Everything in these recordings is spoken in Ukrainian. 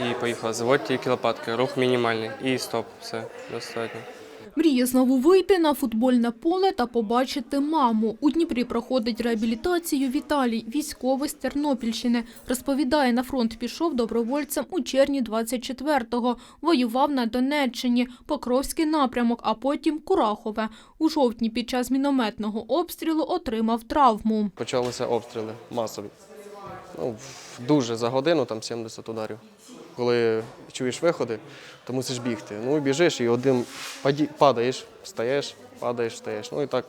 і поїхав. Заводь тільки лопатки, рух мінімальний і стоп. Все достатньо. Мріє знову вийти на футбольне поле та побачити маму. У Дніпрі проходить реабілітацію Віталій, військовий з Тернопільщини. Розповідає, на фронт пішов добровольцем у червні 24-го. Воював на Донеччині, Покровський напрямок, а потім Курахове. У жовтні під час мінометного обстрілу отримав травму. Почалися обстріли масові. Ну, дуже за годину, там 70 ударів. Коли чуєш виходи, то мусиш бігти. Ну біжиш, і один падаєш, встаєш, падаєш, встаєш. Ну і так.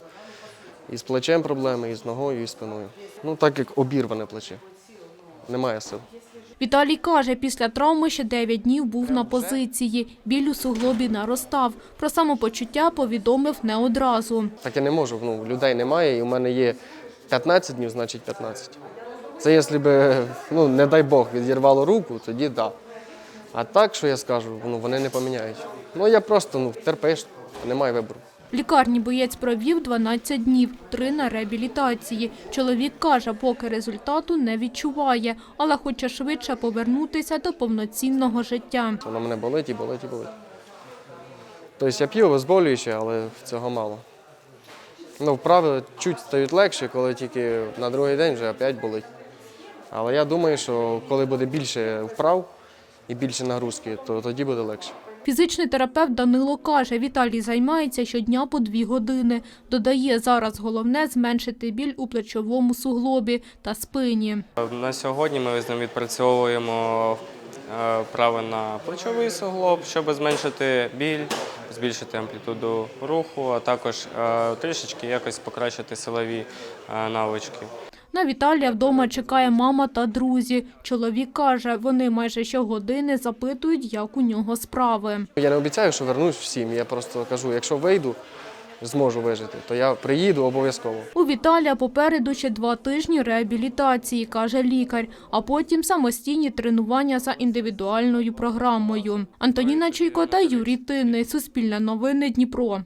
І з плечем проблеми, і з ногою, і з спиною. Ну так як обірване плече. Немає сил. Віталій каже, після травми ще 9 днів був на позиції. Біль у суглобі наростав. Про самопочуття повідомив не одразу. Так я не можу, ну, людей немає, і у мене є 15 днів, значить 15. Це якщо б, ну, не дай Бог, відірвало руку, тоді так. Да. А так, що я скажу, ну, вони не поміняють. Ну я просто ну, терпиш, немає вибору. В лікарні боєць провів 12 днів, три на реабілітації. Чоловік каже, поки результату не відчуває, але хоче швидше повернутися до повноцінного життя. Воно мене болить і болить і болить. Тобто я п'ю обезболююче, але цього мало. Ну, вправи чуть стають легше, коли тільки на другий день вже опять болить. Але я думаю, що коли буде більше вправ і більше нагрузки, то тоді буде легше. Фізичний терапевт Данило каже, Віталій займається щодня по дві години. Додає, зараз головне зменшити біль у плечовому суглобі та спині. На сьогодні ми з ним відпрацьовуємо е, вправи на плечовий суглоб, щоб зменшити біль, збільшити амплітуду руху, а також е, трішечки якось покращити силові е, навички. На Віталія вдома чекає мама та друзі. Чоловік каже, вони майже щогодини запитують, як у нього справи. Я не обіцяю, що вернусь всім. Я просто кажу, якщо вийду, зможу вижити, то я приїду обов'язково. У Віталія попереду ще два тижні реабілітації, каже лікар, а потім самостійні тренування за індивідуальною програмою. Антоніна Чуйко та Юрій Тинний. Суспільне новини Дніпро.